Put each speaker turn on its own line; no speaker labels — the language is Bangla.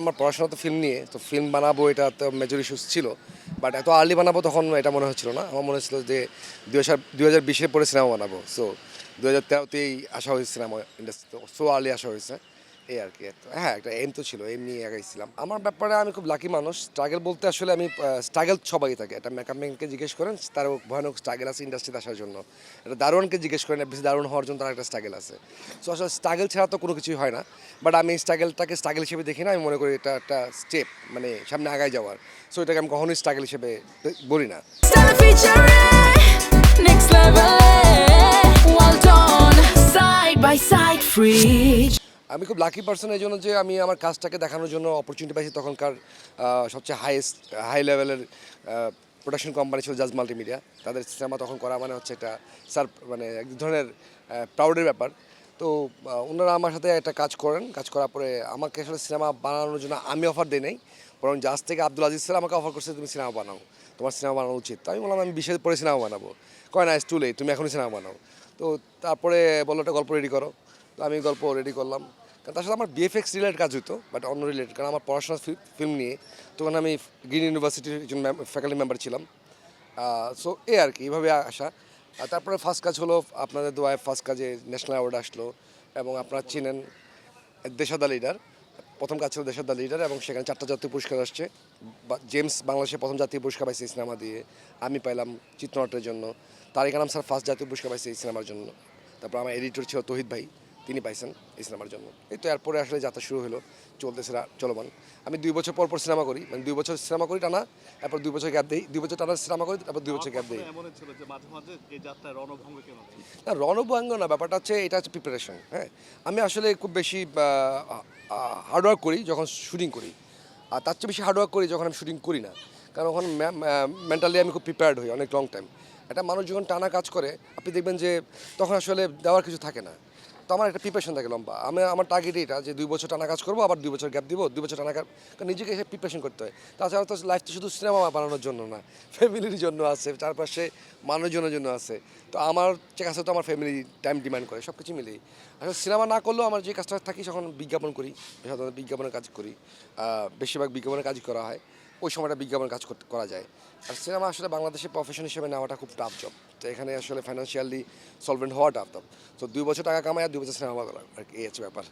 আমার পড়াশোনা তো ফিল্ম নিয়ে, তো ফিল্ম বানাবো এটা তো মেজর ইস্যুস ছিল বাট এত আর্লি বানাবো তখন এটা মনে হচ্ছিল না। আমার মনে হচ্ছিল যে দু হাজার দু হাজার বিশের পরে সিনেমা বানাবো। সো দু হাজার তেরোতেই আসা হয়েছে সিনেমা ইন্ডাস্ট্রিতে সো আর্লি আসা হয়েছে। এই আর কি হ্যাঁ একটা এম তো ছিল এম নিয়ে আগাইছিলাম আমার ব্যাপারে আমি খুব লাকি মানুষ। স্ট্রাগল বলতে আসলে আমি স্ট্রাগল সবাই থাকে। একটা ম্যানকে জিজ্ঞেস করেন, তার ভয়ানক স্ট্রাগল আছে ইন্ডাস্ট্রিতে আসার জন্য। এটা দারোয়ানকে জিজ্ঞেস করেন, বেশি দারুণ হওয়ার জন্য তার একটা স্ট্রাগল আছে। সো আসলে স্ট্রাগল ছাড়া তো কোনো কিছুই হয় না। বাট আমি স্ট্রাগলটাকে স্ট্রাগল হিসেবে দেখি না, আমি মনে করি এটা একটা স্টেপ মানে সামনে আগায় যাওয়ার। সো এটাকে আমি কখনোই স্ট্রাগল হিসেবে বলি না।
Next.
আমি খুব লাকি পার্সন এই জন্য যে আমি আমার কাজটাকে দেখানোর জন্য অপরচুনিটি পাইছি তখনকার সবচেয়ে হাইয়েস্ট হাই লেভেলের প্রোডাকশন কোম্পানি ছিল জাজ মাল্টিমিডিয়া তাদের সিনেমা তখন করা মানে হচ্ছে একটা স্যার মানে এক ধরনের প্রাউডের ব্যাপার। তো ওনারা আমার সাথে একটা কাজ করেন। কাজ করার পরে আমাকে আসলে সিনেমা বানানোর জন্য আমি অফার দিই নাই। বরং জাজ থেকে আব্দুল আজিজ স্যার আমাকে অফার করছে, তুমি সিনেমা বানাও। তোমার সিনেমা বানানো উচিত। তো আমি বললাম, আমি বিশেষ পরে সিনেমা বানাবো। কয়, না টু লেট তুমি এখনই সিনেমা বানাও। তো তারপরে বলল, একটা গল্প রেডি করো। তো আমি গল্প রেডি করলাম। কারণ তার সাথে আমার বিএফএক্স রিলেটেড কাজ হতো বাট অন্য রিলেটেড কারণ আমার পড়াশোনা ফিল্ম নিয়ে। তখন আমি গ্রিন ইউনিভার্সিটির একজন ফ্যাকাল্টি মেম্বার ছিলাম। সো এ আর কি এইভাবে আসা। তারপরে ফার্স্ট কাজ হলো আপনাদের দোয়ায় ফার্স্ট কাজে ন্যাশনাল অ্যাওয়ার্ড আসলো, এবং আপনারা চিনেন দেশাদা লিডার প্রথম কাজ ছিল দেশাদা লিডার এবং সেখানে চারটা জাতীয় পুরস্কার আসছে। জেমস বাংলাদেশে প্রথম জাতীয় পুরস্কার পাইছে এই সিনেমা দিয়ে। আমি পাইলাম চিত্রনাট্যের জন্য। তারিক আনাম স্যার ফার্স্ট জাতীয় পুরস্কার পাইছে এই সিনেমার জন্য। তারপর আমার এডিটর ছিল তহিদ ভাই। তিনি পাইছেন এই সিনেমার জন্য। এই তো এরপরে আসলে যাত্রা শুরু হলো চলতেছে চলমান। আমি দুই বছর পর পর সিনেমা করি মানে দুই বছর সিনেমা করি টানা তারপর দুই বছর গ্যাপ দিই দুই বছর টানা সিনেমা করি তারপর দুই বছর গ্যাপ দিই। না রণভঙ্গ না ব্যাপারটা হচ্ছে এটা হচ্ছে প্রিপারেশন হ্যাঁ। আমি আসলে খুব বেশি হার্ডওয়ার্ক করি যখন শুটিং করি। আর তার চেয়ে বেশি হার্ডওয়ার্ক করি যখন আমি শুটিং করি না। কারণ ওখানে মেন্টালি আমি খুব প্রিপেয়ার্ড হই অনেক লং টাইম একটা মানুষ যখন টানা কাজ করে আপনি দেখবেন যে তখন আসলে দেওয়ার কিছু থাকে না। আমার একটা প্রিপারেশন থাকে লম্বা। আমি আমার টার্গেট এটা যে দুই বছর টানা কাজ করব, আবার দুই বছর গ্যাপ দিব, দুই বছর টানা কাজ নিজেকে এসে প্রিপারেশন করতে হয়। তাছাড়া তো লাইফ তো শুধু সিনেমা বানানোর জন্য না ফ্যামিলির জন্য আছে, চারপাশে মানুষজনের জন্য আছে। তো আমার যে কাছে তো আমার ফ্যামিলি টাইম ডিমান্ড করে সব কিছু মিলেই। আসলে সিনেমা না করলেও আমার যে কাজটা থাকি, যখন বিজ্ঞাপন করি সাধারণত বিজ্ঞাপনের কাজ করি। বেশিরভাগ বিজ্ঞাপনের কাজ করা হয়। ওই সময়টা বিজ্ঞাপন কাজ করতে, করা যায়। আর সিনেমা আসলে বাংলাদেশে প্রফেশন হিসেবে নেওয়াটা খুব টাফ জব তো এখানে আসলে ফাইন্যান্সিয়ালি সলভেন্ট হওয়া টাফ তো দুই বছর টাকা কামায় আর দুই বছর সিনেমা করা আর এই হচ্ছে ব্যাপার।